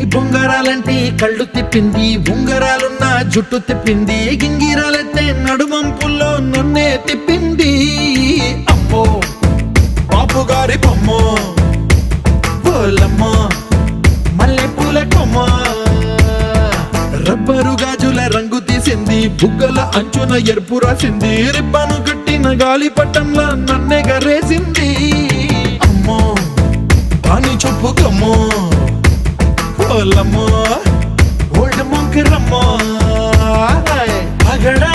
బొంగరాలంటే కళ్ళు తిప్పింది ఉంగరాలున్న జుట్టు తిప్పింది గింగిరాలెత్తే నడుమంపుల్లో నన్నే తిప్పింది. అమ్మో బాపు గారి బొమ్మ మల్లె పూల కొమ్మ. రబ్బరు గాజుల రంగు తీసింది బుగ్గల అంచున ఎరుపు రాసింది రిబ్బను కట్టిన గాలి పట్టంలా నన్నెగరేసింది. అమ్మో అని చెప్పుకమ్మో ஓலமோ ஓடமோ கிரமோ அகடா